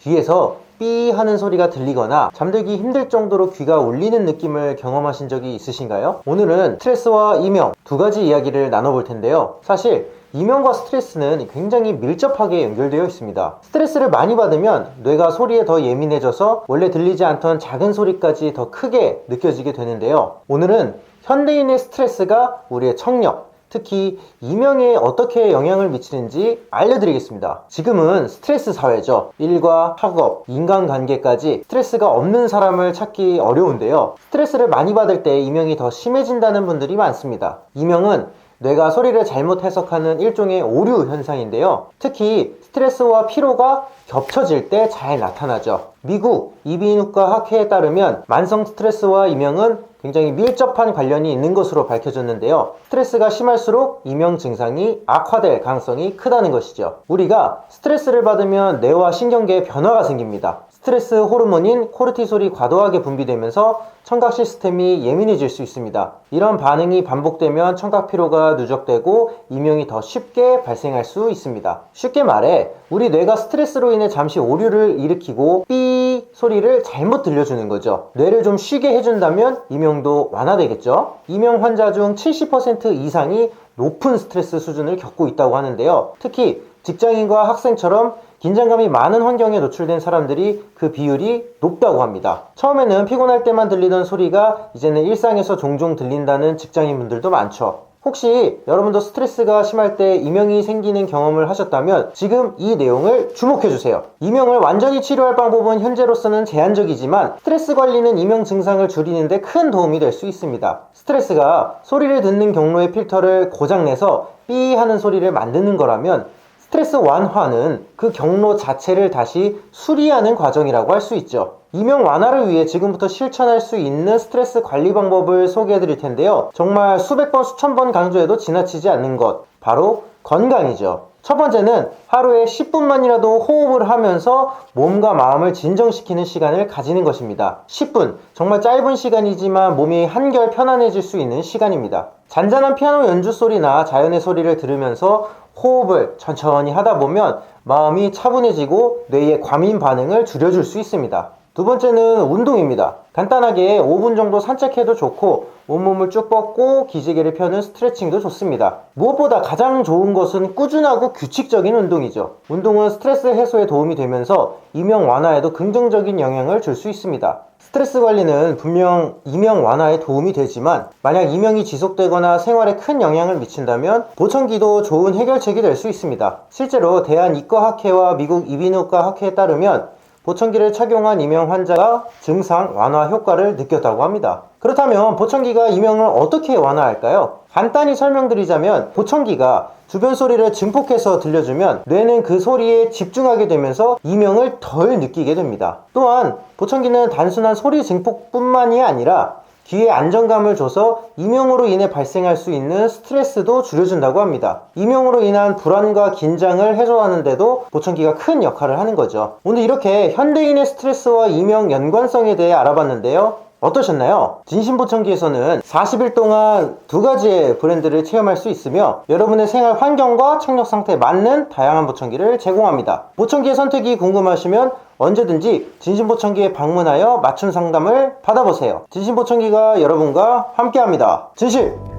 귀에서 삐 하는 소리가 들리거나 잠들기 힘들 정도로 귀가 울리는 느낌을 경험하신 적이 있으신가요? 오늘은 스트레스와 이명 두 가지 이야기를 나눠볼 텐데요. 사실 이명과 스트레스는 굉장히 밀접하게 연결되어 있습니다. 스트레스를 많이 받으면 뇌가 소리에 더 예민해져서 원래 들리지 않던 작은 소리까지 더 크게 느껴지게 되는데요. 오늘은 현대인의 스트레스가 우리의 청력, 특히 이명에 어떻게 영향을 미치는지 알려드리겠습니다. 지금은 스트레스 사회죠. 일과 학업, 인간관계까지 스트레스가 없는 사람을 찾기 어려운데요. 스트레스를 많이 받을 때 이명이 더 심해진다는 분들이 많습니다. 이명은 뇌가 소리를 잘못 해석하는 일종의 오류 현상인데요. 특히 스트레스와 피로가 겹쳐질 때 잘 나타나죠. 미국 이비인후과 학회에 따르면 만성 스트레스와 이명은 굉장히 밀접한 관련이 있는 것으로 밝혀졌는데요. 스트레스가 심할수록 이명 증상이 악화될 가능성이 크다는 것이죠. 우리가 스트레스를 받으면 뇌와 신경계에 변화가 생깁니다. 스트레스 호르몬인 코르티솔이 과도하게 분비되면서 청각 시스템이 예민해질 수 있습니다. 이런 반응이 반복되면 청각 피로가 누적되고 이명이 더 쉽게 발생할 수 있습니다. 쉽게 말해 우리 뇌가 스트레스로 인해 잠시 오류를 일으키고 삐 소리를 잘못 들려주는 거죠. 뇌를 좀 쉬게 해준다면 이명도 완화되겠죠. 이명 환자 중 70% 이상이 높은 스트레스 수준을 겪고 있다고 하는데요. 특히 직장인과 학생처럼 긴장감이 많은 환경에 노출된 사람들이 그 비율이 높다고 합니다. 처음에는 피곤할 때만 들리던 소리가 이제는 일상에서 종종 들린다는 직장인분들도 많죠. 혹시 여러분도 스트레스가 심할 때 이명이 생기는 경험을 하셨다면 지금 이 내용을 주목해 주세요. 이명을 완전히 치료할 방법은 현재로서는 제한적이지만 스트레스 관리는 이명 증상을 줄이는데 큰 도움이 될 수 있습니다. 스트레스가 소리를 듣는 경로의 필터를 고장내서 삐 하는 소리를 만드는 거라면 스트레스 완화는 그 경로 자체를 다시 수리하는 과정이라고 할 수 있죠. 이명 완화를 위해 지금부터 실천할 수 있는 스트레스 관리 방법을 소개해 드릴 텐데요. 정말 수백 번, 수천 번 강조해도 지나치지 않는 것. 바로 건강이죠. 첫 번째는 하루에 10분만이라도 호흡을 하면서 몸과 마음을 진정시키는 시간을 가지는 것입니다. 10분. 정말 짧은 시간이지만 몸이 한결 편안해질 수 있는 시간입니다. 잔잔한 피아노 연주 소리나 자연의 소리를 들으면서 호흡을 천천히 하다 보면 마음이 차분해지고 뇌의 과민 반응을 줄여줄 수 있습니다. 두 번째는 운동입니다. 간단하게 5분 정도 산책해도 좋고 온몸을 쭉 뻗고 기지개를 펴는 스트레칭도 좋습니다. 무엇보다 가장 좋은 것은 꾸준하고 규칙적인 운동이죠. 운동은 스트레스 해소에 도움이 되면서 이명 완화에도 긍정적인 영향을 줄 수 있습니다. 스트레스 관리는 분명 이명 완화에 도움이 되지만 만약 이명이 지속되거나 생활에 큰 영향을 미친다면 보청기도 좋은 해결책이 될 수 있습니다. 실제로 대한이과학회와 미국 이비인후과 학회에 따르면 보청기를 착용한 이명 환자가 증상 완화 효과를 느꼈다고 합니다. 그렇다면 보청기가 이명을 어떻게 완화할까요? 간단히 설명드리자면 보청기가 주변 소리를 증폭해서 들려주면 뇌는 그 소리에 집중하게 되면서 이명을 덜 느끼게 됩니다. 또한 보청기는 단순한 소리 증폭뿐만이 아니라 귀에 안정감을 줘서 이명으로 인해 발생할 수 있는 스트레스도 줄여준다고 합니다. 이명으로 인한 불안과 긴장을 해소하는데도 보청기가 큰 역할을 하는 거죠. 오늘 이렇게 현대인의 스트레스와 이명 연관성에 대해 알아봤는데요. 어떠셨나요? 진심보청기에서는 40일 동안 두 가지의 브랜드를 체험할 수 있으며 여러분의 생활 환경과 청력 상태에 맞는 다양한 보청기를 제공합니다. 보청기의 선택이 궁금하시면 언제든지 진심보청기에 방문하여 맞춤 상담을 받아보세요. 진심보청기가 여러분과 함께합니다. 진실!